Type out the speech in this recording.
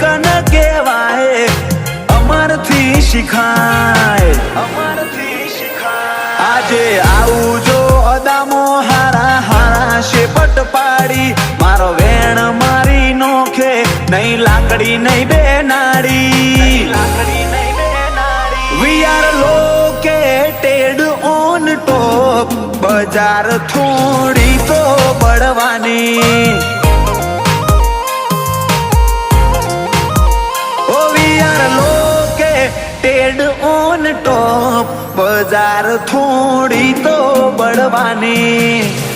કન કેવાય અમરથી શિખાય. અમરથી શીખાય આજે આવજો અદામો હારા હારા શેપટ પાડી, મારો વેણ મારી નોખે, નહીં લાકડી, નહીં બેનાડી. લાકડી નહીં બેનાડી we are located on top, બજાર થોડી તો પડવાની લોકેટેડ ઓન ટોપ બજાર થોડી તો બળવાની.